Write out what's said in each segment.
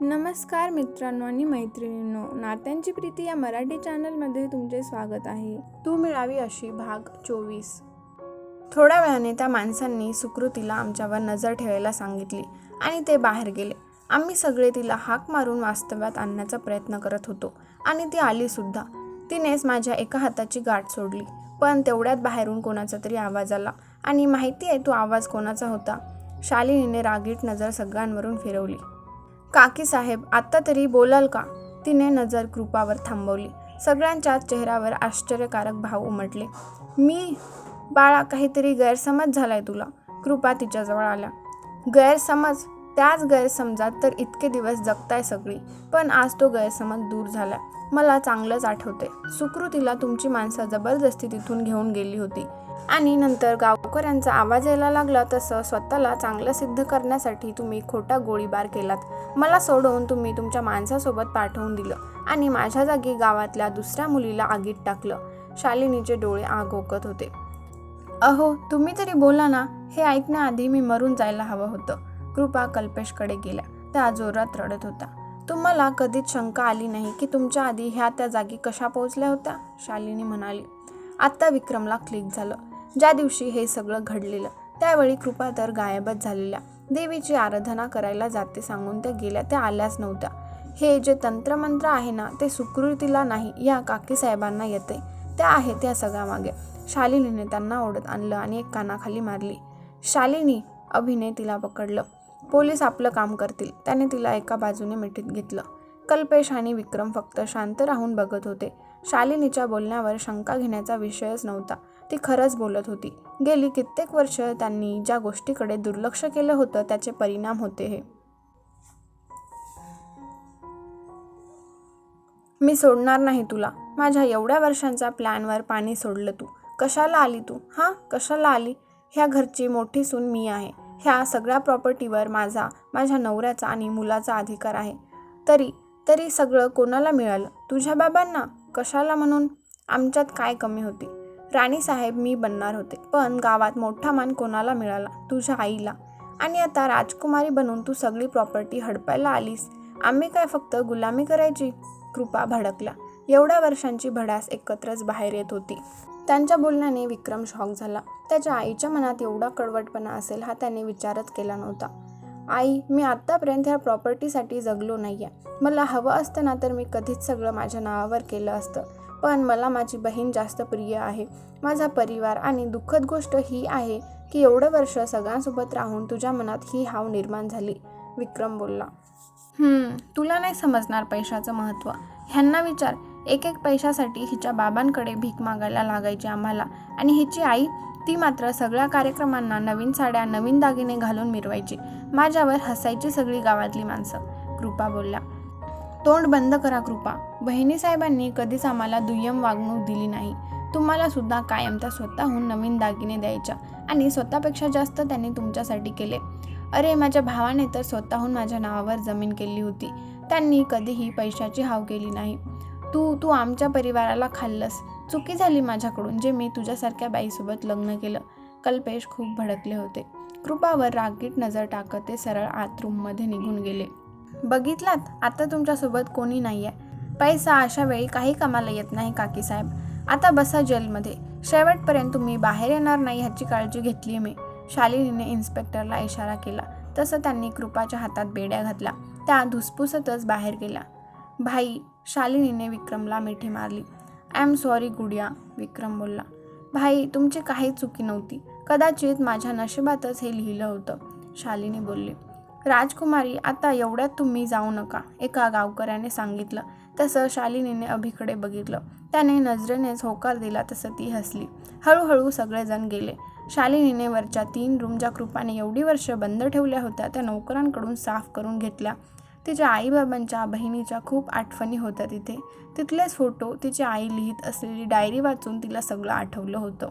नमस्कार मित्रांनो आणि मैत्रिणींनो नात्यांची प्रीती या मराठी चॅनलमध्ये तुमचे स्वागत आहे. तू मिळावी अशी भाग चोवीस. थोड्या वेळाने त्या माणसांनी सुकृतीला आमच्यावर नजर ठेवायला सांगितली आणि ते बाहेर गेले. आम्ही सगळे तिला हाक मारून वास्तव्यात आणण्याचा प्रयत्न करत होतो आणि ती आली सुद्धा. तिनेच माझ्या एका हाताची गाठ सोडली पण तेवढ्यात बाहेरून कोणाचा तरी आवाज आला आणि माहिती आहे तो आवाज कोणाचा होता? शालिनीने रागीट नजर सगळ्यांवरून फिरवली. काकी साहेब आत्ता तरी बोलाल का? तिने नजर कृपावर थांबवली. सगळ्यांच्या चेहऱ्यावर आश्चर्यकारक भाव उमटले. मी बाळा काहीतरी गैरसमज झालाय तुला. कृपा तिच्याजवळ आल्या. गैरसमज? त्याच गैरसमजात तर इतके दिवस जगताय सगळी. पण आज तो गैरसमज दूर झाला. मला चांगलंच आठवते सुकृतीला तुमची माणसं जबरदस्ती तिथून घेऊन गेली होती. आणि नंतर गावकऱ्यांचा आवाज यायला लागला तसं स्वतःला चांगलं सिद्ध करण्यासाठी तुम्ही खोटा गोळीबार केलात. मला सोडवून तुम्ही तुमच्या माणसासोबत पाठवून दिलं आणि माझ्या जागी गावातल्या दुसऱ्या मुलीला आगीत टाकलं. शालिनीचे डोळे आग ओकत होते. अहो तुम्ही तरी बोला ना हे ऐकण्याआधी मी मरून जायला हवं होतं. कृपा कल्पेशकडे गेल्या. त्या जोरात रडत होता तुम्हाला कधीच शंका आली नाही की तुमच्या आधी ह्या त्या जागी कशा पोहोचल्या होत्या? शालिनी म्हणाली आत्ता विक्रमला क्लिक झालं. ज्या दिवशी हे सगळं घडलेलं त्यावेळी कृपा तर गायबच झालेल्या. देवीची आराधना करायला जाते सांगून त्या गेल्या त्या आल्याच नव्हत्या. हे जे तंत्रमंत्र आहे ना ते सुकृतीला नाही या काकीसाहेबांना येते त्या आहेत त्या सगळ्यामागे शालिनीने त्यांना ओढत आणलं आणि एक कानाखाली मारली. शालिनी अभिने तिला पकडलं. पोलीस आपलं काम करतील. त्याने तिला एका बाजूने मिठीत घेतलं. कल्पेश आणि विक्रम फक्त शांत राहून बघत होते. शालिनीच्या बोलण्यावर शंका घेण्याचा विषयच नव्हता. ती खरंच बोलत होती. गेली कित्येक वर्ष त्यांनी ज्या गोष्टीकडे दुर्लक्ष केलं होतं त्याचे परिणाम होते हे. मी सोडणार नाही तुला. माझ्या एवढ्या वर्षांच्या प्लॅनवर पाणी सोडलं तू. कशाला आली तू? हां कशाला आली? ह्या घरची मोठी सून मी आहे. ह्या सगळ्या प्रॉपर्टीवर माझा माझ्या नवऱ्याचा आणि मुलाचा अधिकार आहे. तरी तरी सगळं कोणाला मिळालं? तुझ्या बाबांना? कशाला म्हणून? आमच्यात काय कमी होती? राणीसाहेब मी बनणार होते पण गावात मोठा मान कोणाला मिळाला? तुझ्या आईला. आणि आता राजकुमारी बनून तू सगळी प्रॉपर्टी हडपायला आलीस. आम्ही काय फक्त गुलामी करायची? कृपा भडकला एवढ्या वर्षांची भडास एकत्रच बाहेर येत होती. त्यांच्या बोलण्याने विक्रम शॉक झाला. त्याच्या आईच्या मनात एवढा कडवटपणा असेल हा त्याने विचारच केला नव्हता. आई मी आत्तापर्यंत ह्या प्रॉपर्टीसाठी जगलो नाही आहे मला हवं असतं ना तर मी कधीच सगळं माझ्या नावावर केलं असतं. पण मला माझी बहीण जास्त प्रिय आहे. माझा परिवार आणि दुःखद गोष्ट ही आहे की एवढं वर्ष सगळ्यांसोबत राहून तुझ्या मनात ही हाव निर्माण झाली विक्रम बोलला. तुला नाही समजणार पैशाचं महत्त्व. ह्यांना विचार. एक एक पैशासाठी हिच्या बाबांकडे भीक मागायला लागायची आम्हाला. आणि हिची आई ती मात्र सगळ्या कार्यक्रमांना नवीन साड्या नवीन दागिने घालून मिरवायची. माझ्यावर हसायची सगळी गावातली माणसं. कृपा बोलल्या. तोंड बंद करा कृपा. बहिणी साहेबांनी कधीच आम्हाला दुय्यम वागणूक दिली नाही. तुम्हाला सुद्धा कायम त्या स्वतःहून नवीन दागिने द्यायच्या आणि स्वतःपेक्षा जास्त त्यांनी तुमच्यासाठी केले. अरे माझ्या भावाने तर स्वतःहून माझ्या नावावर जमीन केली होती. त्यांनी कधीही पैशाची हाव केली नाही. तू तू आमच्या परिवाराला खाल्लंस. चुकी झाली माझ्याकडून जे मी तुझ्यासारख्या बाईसोबत लग्न केलं. कल्पेश खूप भडकले होते. कृपावर रागीट नजर टाकत ते सरळ आत रूममध्ये निघून गेले. बघितलात आता तुमच्यासोबत कोणी नाही आहे पैसा अशा वेळी काही कामाला येत नाही काकीसाहेब आता बसा जेलमध्ये. शेवटपर्यंत तुम्ही बाहेर येणार नाही ह्याची काळजी घेतली मी. शालिनीने इन्स्पेक्टरला इशारा केला. तसं त्यांनी कृपाच्या हातात बेड्या घातल्या. त्या धुसफुसतच बाहेर गेल्या. भाई शालिनीने विक्रमला मिठी मारली. I am sorry Gudiya Vikram बोलला. भाई तुमची काही चुकी नव्हती. कदाचित माझ्या नशिबातच हे लिहिलं होतं शालिनी बोलली. राजकुमारी आता एवढ्यात तुम्ही जाऊ नका एका गावकऱ्याने सांगितलं. तसं शालिनीने अभिकडे बघितलं. त्याने नजरेनेच होकार दिला तसं ती हसली. हळूहळू सगळेजण गेले. शालिनीने वरच्या तीन रूम ज्या कृपाने एवढी वर्ष बंद ठेवल्या होत्या त्या नोकरांकडून साफ करून घेतल्या. तिच्या आईबाबांच्या बहिणीच्या खूप आठवणी होत्या तिथे. तिथलेच फोटो तिची आई लिहित असलेली डायरी वाचून तिला सगळं आठवलं होतं.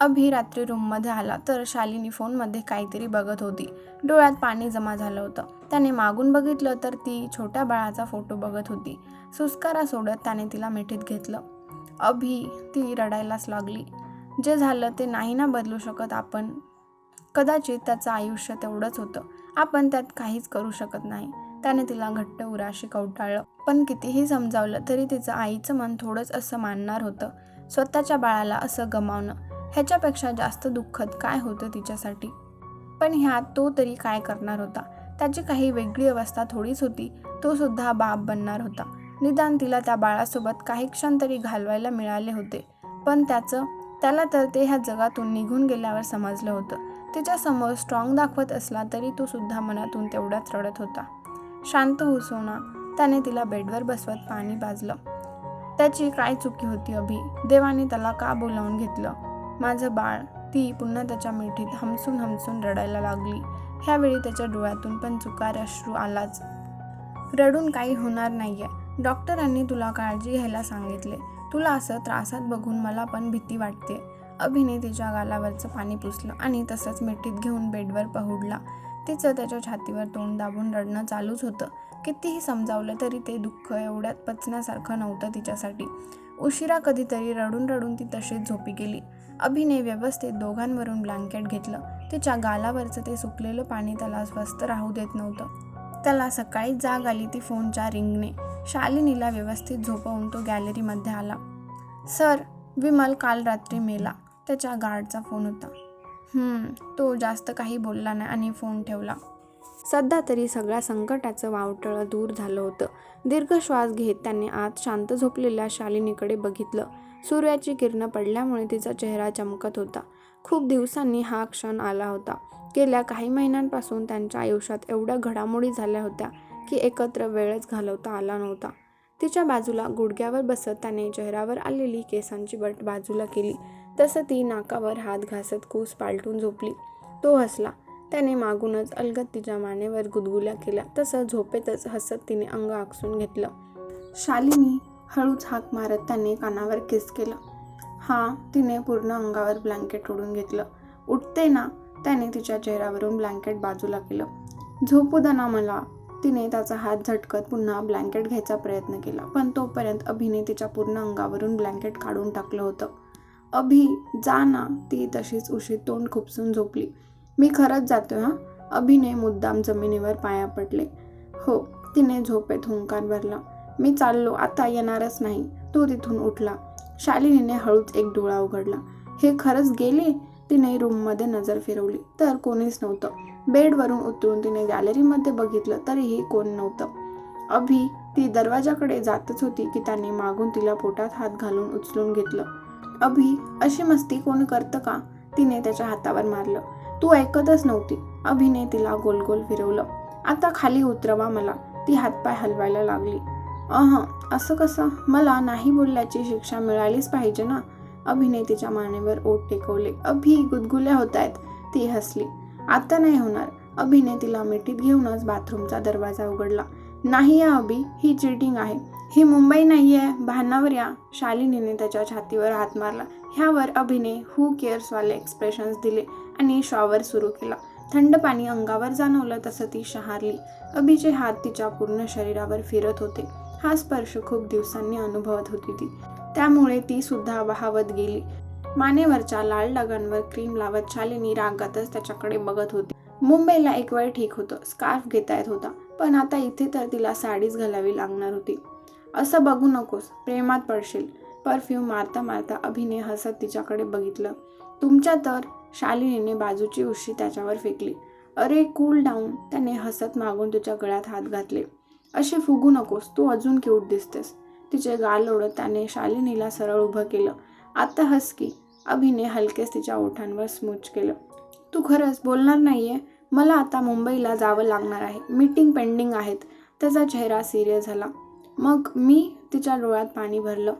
अभि रात्री रूममध्ये आला तर शालिनी फोनमध्ये काहीतरी बघत होती. डोळ्यात पाणी जमा झालं होतं. त्याने मागून बघितलं तर ती छोट्या बाळाचा फोटो बघत होती. सुस्कारा सोडत त्याने तिला मिठीत घेतलं. अभि ती रडायलाच लागली. जे झालं ते नाही ना बदलू शकत आपण. कदाचित त्याचं आयुष्य तेवढंच होतं. आपण त्यात काहीच करू शकत नाही. त्याने तिला घट्ट उराशी कवटाळलं. पण कितीही समजावलं तरी तिचं आईचं मन थोडंच असं मानणार होतं. स्वतःच्या बाळाला असं गमावणं ह्याच्यापेक्षा जास्त दुःखद काय होतं तिच्यासाठी? पण ह्यात तो तरी काय करणार होता? त्याची काही वेगळी अवस्था थोडीच होती. तो सुद्धा बाप बनणार होता. निदान तिला त्या बाळासोबत काही क्षण तरी घालवायला मिळाले होते. पण त्याचं त्याला तर ते ह्या जगातून निघून गेल्यावर समजलं होतं. तिच्यासमोर स्ट्रॉंग दाखवत असला तरी तो सुद्धा मनातून तेवढाच रडत होता. शांत हो सोना त्याने तिला बेडवर बसवत पाणी पाजलं. त्याची काय चुकी होती अभि? देवाने त्याला का बोलावून घेतलं? माझं बाळ ती पुन्हा त्याच्या मिठीत हमसून हमसून रडायला लागली. ह्यावेळी त्याच्या डोळ्यातून पण चुकार अश्रू आलाच. रडून काही होणार नाहीये. डॉक्टरांनी तुला काळजी घ्यायला सांगितले. तुला असं त्रासात बघून मला पण भीती वाटते. अभिने तिच्या गालावरचं पाणी पुसलं आणि तसंच मिठीत घेऊन बेडवर पहुडला. तिचं त्याच्या छातीवर तोंड दाबून रडणं चालूच होतं. कितीही समजावलं तरी ते दुःख एवढ्यात पचण्यासारखं नव्हतं तिच्यासाठी. उशिरा कधीतरी रडून रडून ती तशीच झोपी गेली. अभिने व्यवस्थित दोघांवरून ब्लँकेट घेतलं. तिच्या गालावरचं ते सुकलेलं पाणी त्याला स्वस्थ राहू देत नव्हतं. त्याला सकाळी जाग आली ती फोनच्या रिंगने शालिनीला व्यवस्थित झोपवून तो गॅलरीमध्ये आला. सर विमल काल रात्री मेला. त्याच्या गार्डचा फोन होता. तो जास्त काही बोलला नाही आणि फोन ठेवला. सध्या तरी सगळ्या संकटाचं वावटळं दूर झालं होतं. दीर्घ श्वास घेत त्याने आत शांत झोपलेल्या शालिनीकडे बघितलं. सूर्याची किरणं पडल्यामुळे तिचा चेहरा चमकत होता. खूप दिवसांनी हा क्षण आला होता. गेल्या काही महिन्यांपासून त्यांच्या आयुष्यात एवढ्या घडामोडी झाल्या होत्या की एकत्र वेळच घालवता आला नव्हता. तिच्या बाजूला गुडघ्यावर बसत त्याने चेहऱ्यावर आलेली केसांची बट बाजूला केली. तसं ती नाकावर हात घासत कूस पालटून झोपली. तो हसला. त्याने मागूनच अलगत तिच्या मानेवर गुदगुल्या केल्या. तसं झोपेतच हसत तिने अंग आकसून घेतलं. शालिनी हळूच हाक मारत त्याने कानावर किस केलं. हां तिने पूर्ण अंगावर ब्लँकेट ओढून घेतलं. उठते ना त्याने तिच्या चेहऱ्यावरून ब्लँकेट बाजूला केलं. झोपू दना मला. तिने त्याचा हात झटकत पुन्हा ब्लँकेट घ्यायचा प्रयत्न केला. पण तोपर्यंत अभिने तिच्या पूर्ण अंगावरून ब्लँकेट काढून टाकलं होतं. अभि जा ना. ती तशीच उशीत तोंड खुपसून झोपली. मी खरंच जातो हां? अभिने मुद्दाम जमिनीवर पाया पडले. हो तिने झोपेत हुंकार भरला. मी चाललो आता येणारच नाही. तो तिथून उठला. शालिनीने हळूच एक डोळा उघडला. हे खरंच गेले? तिने रूममध्ये नजर फिरवली. तर कोणीच नव्हतं. बेडवरून उतरून तिने गॅलरीमध्ये बघितलं तरीही कोण नव्हतं. अभि ती दरवाजाकडे जातच होती की त्याने मागून तिला पोटात हात घालून उचलून घेतलं. अभि अशी मस्ती कोण करतं का? तिने त्याच्या हातावर मारलं. तू ऐकतच नव्हती. अभिने तिला गोल गोल फिरवलं. आता खाली उतरवा मला. ती हातपाय हलवायला लागली. अह असं कसं? मला नाही बोलल्याची शिक्षा मिळालीच पाहिजे ना? अभिने तिच्या मानेवर ओट टेकवले. अभि गुदगुल्या होत आहेत ती हसली. आता नाही होणार. अभिने तिला मिठीत घेऊनच बाथरूमचा दरवाजा उघडला. नाही या अभि ही चिटिंग आहे. ही मुंबई नाही आहे भानावर या. शालिनीने त्याच्या छातीवर हात मारला. ह्यावर अभिने हू केअर्सवाले एक्सप्रेशन्स दिले आणि शॉवर सुरू केला. थंड पाणी अंगावर जाणवलं तसं ती शहारली. अभिचे हात तिच्या पूर्ण शरीरावर फिरत होते. हा स्पर्श खूप दिवसांनी अनुभवत होती ती. त्यामुळे ती सुद्धा वाहवत गेली. मानेवरच्या लाल डागांवर क्रीम लावत शालिनी रागातच त्याच्याकडे बघत होती. मुंबईला एक वेळ ठीक होतं. स्कार्फ घेता येत होता. पण आता इथे तर तिला साडीच घालावी लागणार होती. असं बघू नकोस प्रेमात पडशील. परफ्यूम मारता मारता अभिने हसत तिच्याकडे बघितलं. तुमच्या तर शालिनीने बाजूची उशी त्याच्यावर फेकली. अरे कूल डाऊन त्याने हसत मागून तिच्या गळ्यात हात घातले. असे फुगू नकोस तू अजून क्यूट दिसतेस. तिचे गाल ओढत त्याने शालिनीला सरळ उभं केलं. आता हस की अभिने हलकेच तिच्या ओठांवर स्मूच केलं. तू खरंच बोलणार नाहीये? मला आता मुंबईला जावं लागणार आहे. मीटिंग पेंडिंग आहेत. त्याचा चेहरा सिरियस झाला. मग मी तिच्या डोळ्यात पाणी भरलं.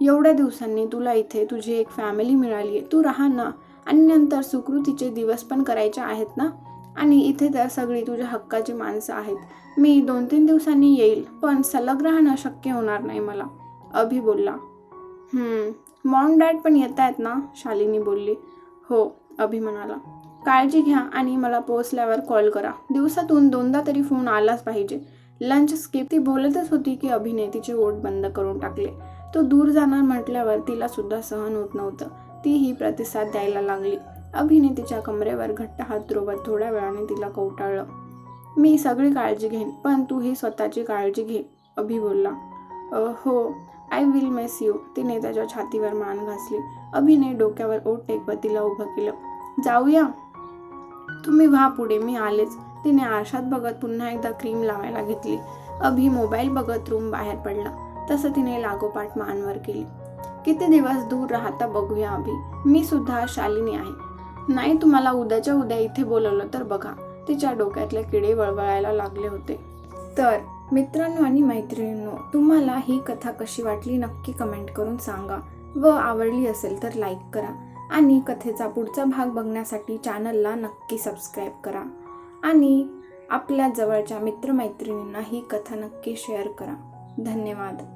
एवढ्या दिवसांनी तुला इथे तुझी एक फॅमिली मिळाली आहे तू राहा ना. आणि नंतर सुकृतीचे दिवस पण करायचे आहेत ना? आणि इथे तर सगळी तुझ्या हक्काची माणसं आहेत. मी दोन तीन दिवसांनी येईल पण सलग राहणं शक्य होणार नाही मला अभि बोलला. मॉम डॅड पण येत आहेत ना? शालिनी बोलली. हो अभि म्हणाला. काळजी घ्या आणि मला पोचल्यावर कॉल करा. दिवसातून दोनदा तरी फोन आलाच पाहिजे. लंच स्किप ती बोलतच होती की अभिनेतीचे ओट बंद करून टाकले. तो दूर जाणार म्हटल्यावर तिला सुद्धा सहन होत नव्हतं. तीही प्रतिसाद द्यायला लागली. अभिनेतीच्या कमरेवर घट्ट हात रोवत थोड्या वेळाने तिला कवटाळलं. मी सगळी काळजी घेईन पण तू ही स्वतःची काळजी घे अभि बोलला. हो आय विल मिस यू तिने त्याच्या छातीवर मान घासली. अभिने डोक्यावर ओट टेकवत तिला उभं केलं. जाऊया. तुम्ही व्हा पुढे मी आलेच. तिने आरशात बघत पुन्हा एकदा क्रीम लावायला घेतली. अभि मोबाईल बघत रूम बाहेर पडला. तसं तिने लागोपाठ मानवर केली. किती दिवस दूर राहता बघूया अभि. मी सुद्धा शालिनी आहे. नाही तुम्हाला उद्याच्या उद्या इथे बोलवलं तर बघा. तिच्या डोक्यातले किडे वळवळायला लागले होते. तर मित्रांनो आणि मैत्रिणींनो तुम्हाला ही कथा कशी वाटली नक्की कमेंट करून सांगा. व आवडली असेल तर लाईक करा. आणि कथेचा पुढचा भाग बघण्यासाठी चॅनलला नक्की सबस्क्राईब करा. आणि आपल्या जवळच्या मित्रमैत्रिणींना ही कथा नक्की शेअर करा. धन्यवाद.